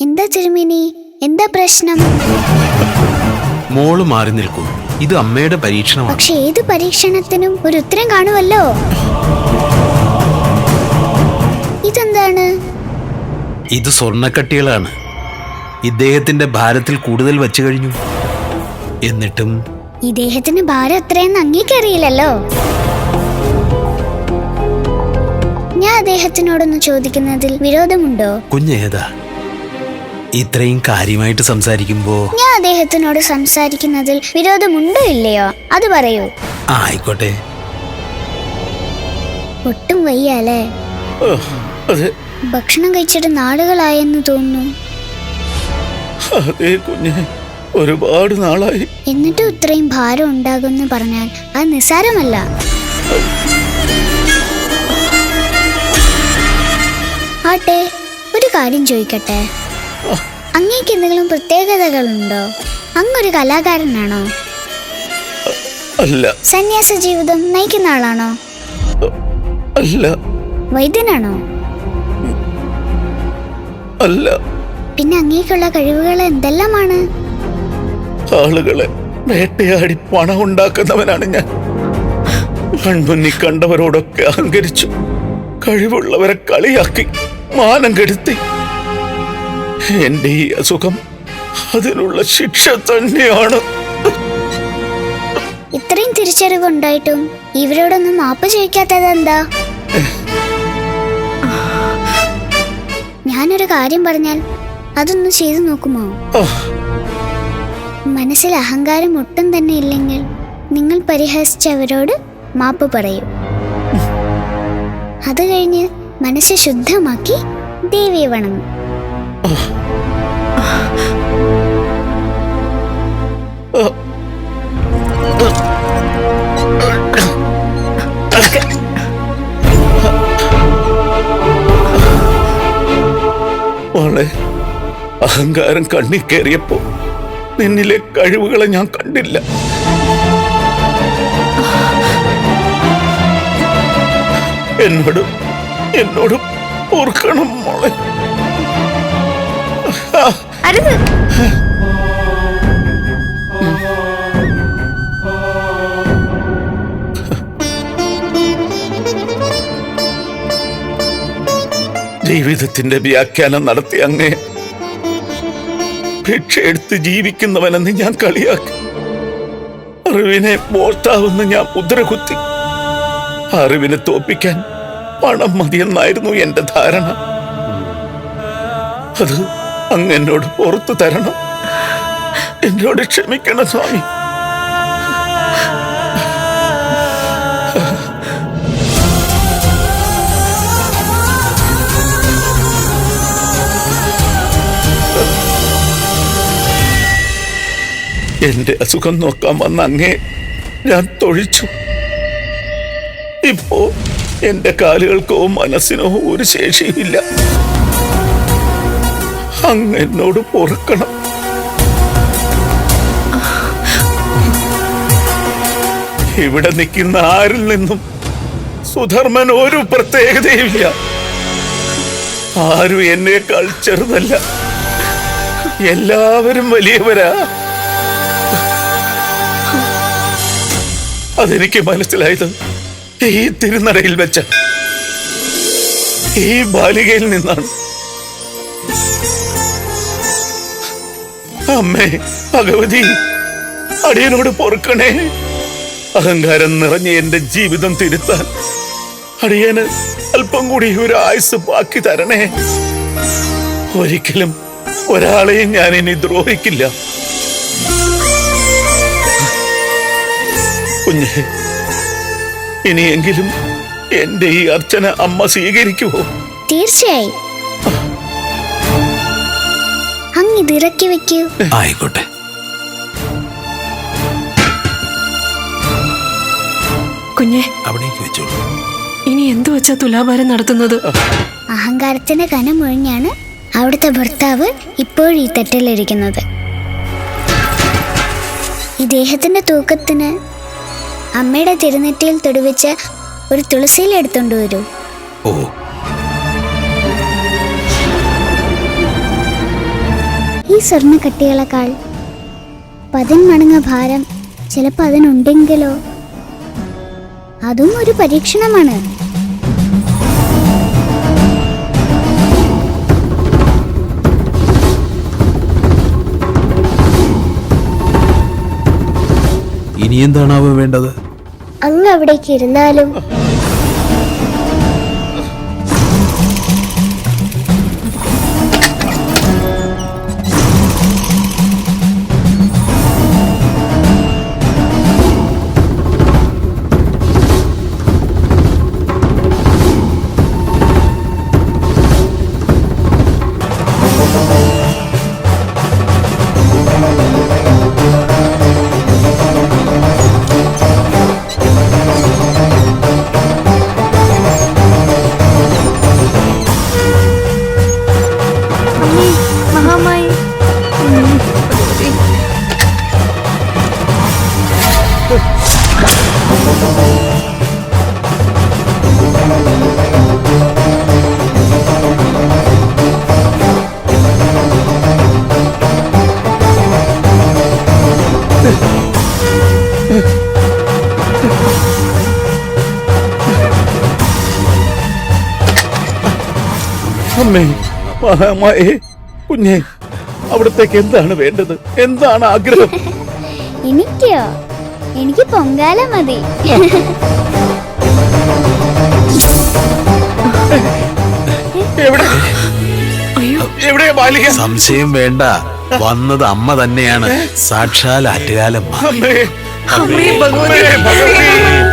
എന്താ തിരുമേനി എന്താ പ്രശ്നം? മോൾ മാറി നിൽക്കൂ. ഇത് അമ്മയുടെ പരീക്ഷണമാണ്. പക്ഷെ ഏത് പരീക്ഷണത്തിനും ഒരു ഉത്തരം കാണുമല്ലോ? ഇതെന്താണ്? ഇത് സ്വർണക്കട്ടികളാണ്. ഇദ്ദേഹത്തിന്റെ ഭാരത്തിൽ കൂടുതൽ വച്ചു കഴിഞ്ഞു. എന്നിട്ടും ഇദ്ദേഹത്തിന് ഭാരം അത്രയെന്ന് അങ്ങേക്കറിയില്ലല്ലോ. ഞാൻ അദ്ദേഹത്തിനോടൊന്ന് ചോദിക്കുന്നതിൽ വിരോധമുണ്ടോ? കുഞ്ഞേതാ ഇത്രയും കാര്യമായിട്ട് സംസാരിക്കുമ്പോ ഞാൻ അദ്ദേഹത്തിനോട് സംസാരിക്കുന്നതിൽ വിരോധമുണ്ടോ ഇല്ലയോ? അത് പറയൂ. ആയിക്കോട്ടെ. ഒട്ടും വയ്യ അല്ലേ അതെ. ഭക്ഷണം കഴിച്ചിട്ട് നാളുകളായെന്ന് തോന്നുന്നു. അതെ കുഞ്ഞെ. ഒരുപാട് നാളായി. എന്നിട്ടും ഇത്രയും ഭാരം ഉണ്ടാകുമെന്ന് പറഞ്ഞാൽ അത് നിസ്സാരമല്ല. ആട്ടെ ഒരു കാര്യം ചോദിക്കട്ടെ? അങ്ങേക്ക് എന്തെങ്കിലും പ്രത്യേകതകളുണ്ടോ? അങ്ങൊരു കലാകാരനാണോ? അല്ല. സന്യാസ ജീവിതം നയിക്കുന്ന ആളാണോ? അല്ല. വൈദ്യനാണോ? അല്ല. പിന്നെ അങ്ങേക്കുള്ള കഴിവുകൾ എന്തെല്ലാമാണ്? ആളുകളെ വേട്ടയാടി പണം ഉണ്ടാക്കുന്നവനാണ് ഞാൻ. കൺമുന്നി കണ്ടവരോടൊക്കെ അഹങ്കരിച്ചു കഴിവുള്ളവരെ കളിയാക്കി മാനം കെടുത്തി. എന്റെ ഈ അസുഖം അതിനുള്ള ശിക്ഷ തന്നെയാണ്. ഇത്രയും തിരിച്ചറിവ് ഉണ്ടായിട്ടും ഇവരോടൊന്നും മാപ്പ് ചോദിക്കാത്തത് എന്താ ഞാനൊരു കാര്യം പറഞ്ഞാൽ അതൊന്ന് ചെയ്തു നോക്കുമോ? മനസ്സിൽ അഹങ്കാരം ഒട്ടും തന്നെ ഇല്ലെങ്കിൽ നിങ്ങൾ പരിഹസിച്ചവരോട് മാപ്പ് പറയൂ. അത് കഴിഞ്ഞ് മനസ്സ് ശുദ്ധമാക്കി ദേവിയെ വണങ്ങും. മോളെ അഹങ്കാരം കണ്ണി കയറിയപ്പോ നിന്നിലെ കഴിവുകളെ ഞാൻ കണ്ടില്ല. എന്നോട് എന്നോട് ഓർക്കണം മോളെ. ജീവിതത്തിന്റെ വ്യാഖ്യാനം നടത്തി അങ്ങേ. ഭിക്ഷ എടുത്ത് ജീവിക്കുന്നവനെന്ന് ഞാൻ കളിയാക്കി. അറിവിനെ മോഷ്ടാവെന്ന് ഞാൻ മുദ്ര കുത്തി അറിവിനെ തോപ്പിക്കാൻ പണം മതിയെന്നായിരുന്നു എന്റെ ധാരണ. അത് അങ്ങ് എന്നോട് പുറത്തു തരണം. എന്നോട് ക്ഷമിക്കണം സ്വാമി. എന്റെ അസുഖം നോക്കാൻ വന്ന അങ്ങേ ഞാൻ തൊഴിച്ചു. ഇപ്പോ എന്റെ കാലുകൾക്കോ മനസ്സിനോ ഒരു ശേഷിയില്ല അങ്ങ് എന്നോട് പൊറുക്കണം. ഇവിടെ നിൽക്കുന്ന ആരിൽ നിന്നും സുധർമ്മൻ ഒരു പ്രത്യേകതയില്ല ആരും എന്നേക്കാൾ ചെറുതല്ല. എല്ലാവരും വലിയവരാ. അതെനിക്ക് മനസ്സിലായത് ഈ തിരുനടയിൽ വെച്ച. ഈ ബാലികയിൽ നിന്നാണ്. അമ്മേ ഭഗവതി അടിയനോട് പൊറുക്കണേ. അഹങ്കാരം നിറഞ്ഞ എന്റെ ജീവിതം തിരുത്താൻ അടിയന് അല്പം കൂടി ഒരു ആയുസ് ബാക്കി തരണേ. ഒരിക്കലും ഒരാളെയും ഞാൻ ഇനി ദ്രോഹിക്കില്ല. കുഞ്ഞെ ഇനിയെങ്കിലും എന്റെ ഈ അർച്ചന അമ്മ സ്വീകരിക്കുമോ തീർച്ചയായും. അങ്ങ് ഇറക്കി വെക്കൂ. ആയിക്കോട്ടെ. കുഞ്ഞെ അവിടേക്ക് വെച്ചോളൂ ഇനി എന്തു വെച്ചാ തുലാഭാരം നടത്തുന്നത്? അഹങ്കാരത്തിന്റെ കനമൊഴിഞ്ഞാണ് അവിടുത്തെ ഭർത്താവ് ഇപ്പോഴും ഈ തെറ്റിലിരിക്കുന്നത്. ഇദ്ദേഹത്തിന്റെ തൂക്കത്തിന് അമ്മയുടെ തിരുനെറ്റിയിൽ തൊടുവിച്ച് ഒരു തുളസിയിൽ എടുത്തോണ്ട് വരൂ. ഓ സ്വർണക്കട്ടികളെക്കാൾ പതിന്മടങ്ങ് ഭാരം ചിലപ്പോൾ അതിനുണ്ടെങ്കിലോ? അതും ഒരു പരീക്ഷണമാണ്. ഇനി എന്താണാവോ വേണ്ടത്? അങ്ങ് അവിടേക്ക് ഇരുന്നാലും അമ്മേ മഹാമായേ കുഞ്ഞെ അവിടത്തേക്ക് എന്താണ് വേണ്ടത്? എന്താണ് ആഗ്രഹം? എനിക്കോ? എനിക്ക് പൊങ്കാല മതി. സംശയം വേണ്ട. വന്നത് അമ്മ തന്നെയാണ്. സാക്ഷാൽ അറ്റുകാലം അമ്മേ. അമ്മേ ഭഗവതി. ഭഗവതി.